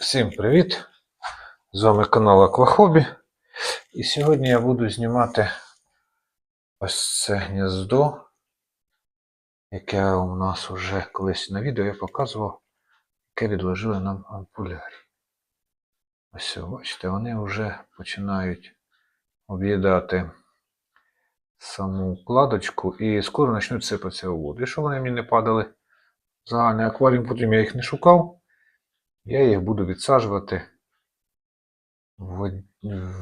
Всім привіт! З вами канал Аквахобі. І сьогодні я буду знімати ось це гніздо, яке у нас вже колись на відео я показував, яке відложили нам ампулярі. Ось, бачите, вони вже починають об'їдати саму вкладочку і скоро почнуть сипатися у воду. І щоб вони мені не падали в загальний акваріум, потім я їх не шукав. Я їх буду відсаджувати в,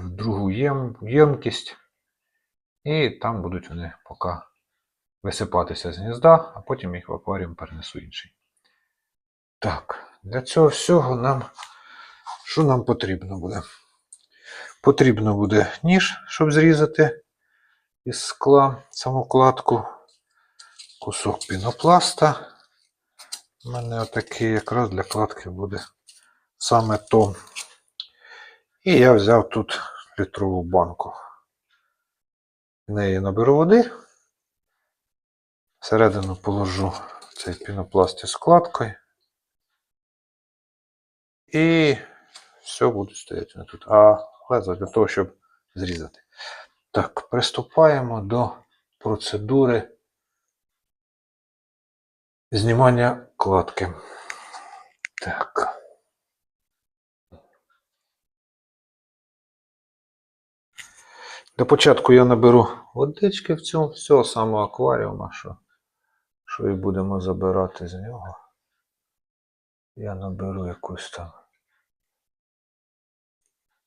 другу єм, ємкість, і там будуть вони поки висипатися з гнізда, а потім їх в акваріум перенесу інший. Так, для цього всього нам що нам потрібно буде? Потрібно буде ніж, щоб зрізати із скла саму кладку, кусок пінопласта. У мене отакий якраз для кладки буде саме то. І я взяв тут літрову банку. В неї наберу води. Всередину положу цей пінопласт із складкою. І все буде стояти тут. А лезо для того, щоб зрізати. Так, приступаємо до процедури знімання кладки. Так. Для початку я наберу водички в цьому всього самого акваріума, що, що і будемо забирати з нього. Я наберу якусь там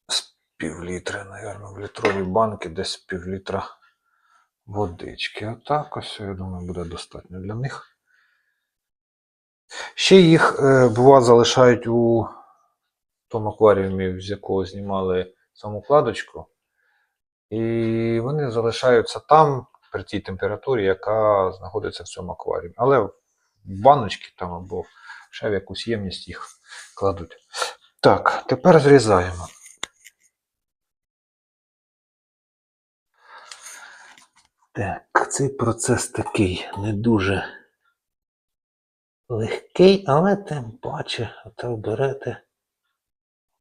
з півлітра, мабуть, в літровій банки десь півлітра водички. Отак ось, я думаю, буде достатньо для них. Ще їх, е, бува, залишають у тому акваріумі, з якого знімали саму кладочку. І вони залишаються там при тій температурі, яка знаходиться в цьому акваріумі. Але в баночки там або ще в якусь ємність їх кладуть. Так, тепер зрізаємо. Так, цей процес такий не дуже легкий, але тим паче, отак берете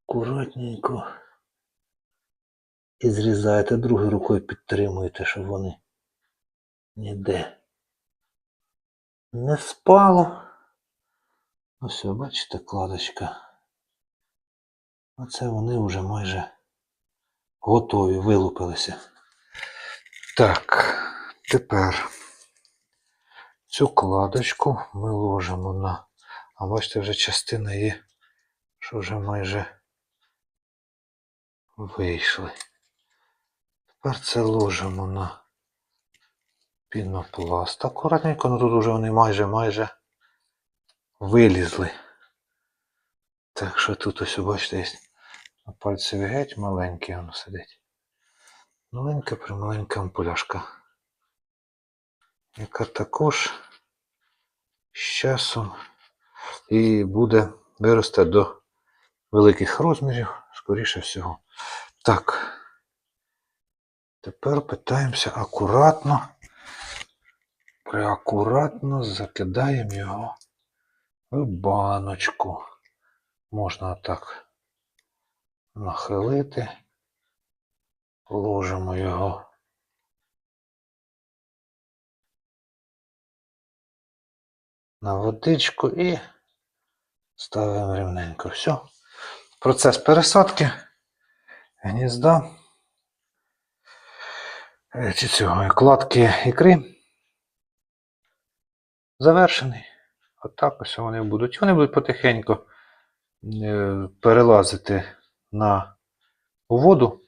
акуратненько і зрізаєте, другою рукою підтримуєте, щоб вони ніде не спало. Ось, ви бачите, кладочка. Оце вони вже майже готові, вилупилися. Так, тепер цю кладочку ми ложимо на. А бачите, вже частина є, що вже майже вийшли. Тепер це ложимо на пінопласт. Акуратненько, ну тут вже вони майже майже вилізли. Так що тут ось бачите, на пальцеві геть маленький воно сидить. Маленька прималенька ампуляшка. Яка також з часом і буде виросте до великих розмірів, скоріше всього. Так. Тепер питаємося акуратно, приакуратно закидаємо його в баночку. Можна так нахилити, ложимо його на водичку і ставимо рівненько. Все. Процес пересадки гнізда чи цього кладки ікри завершений. Отак ось вони будуть. Вони будуть потихеньку е, перелазити на воду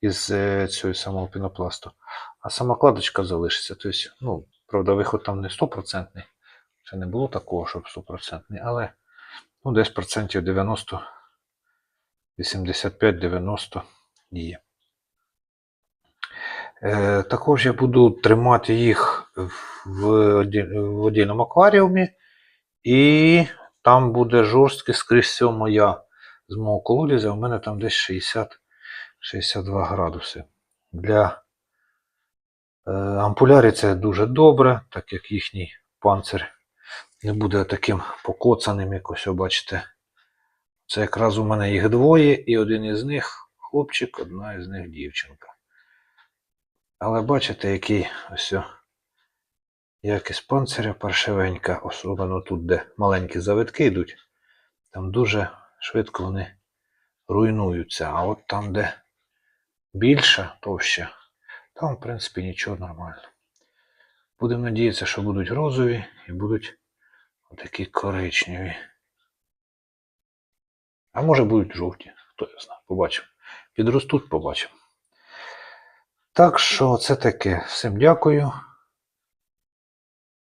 із е, цього самого пінопласту, а сама кладочка залишиться. Тобто, ну, правда, виход там не 100%. Це не було такого, щоб 100%, але ну, десь процентів 90, 85-90 є. Е, також я буду тримати їх в, отдільному акваріумі, і там буде жорстке, скрізь всього моя з мого колодязя, у мене там десь 60-62 градуси. Для е, ампулярі це дуже добре, так як їхній панцир не буде таким покоцаним, як ось, бачите, Це якраз у мене їх двоє, і один із них хлопчик, одна із них дівчинка. Але бачите, який ось якість панциря паршивенька, особливо тут, де маленькі завитки йдуть, там дуже швидко вони руйнуються. А от там, де більше, товще, там, в принципі, нічого нормально. Будемо надіятися, що будуть розові і будуть отакі коричневі. А може будуть жовті, хто я знає, побачимо. Підростуть, побачимо. Так що це таке. Всім дякую.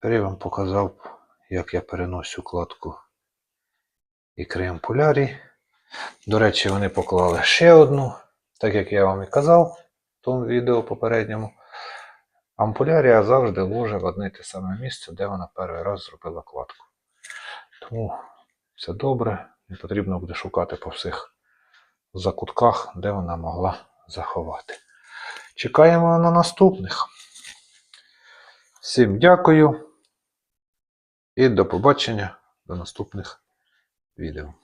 Тепер я вам показав, як я переношу кладку ікри ампулярі. До речі, вони поклали ще одну, так як я вам і казав в тому відео попередньому. Ампулярія завжди ложе в одне те саме місце, де вона перший раз зробила кладку. Тому все добре, не потрібно буде шукати по всіх закутках, де вона могла заховати. Чекаємо на наступних. Всім дякую і до побачення до наступних відео.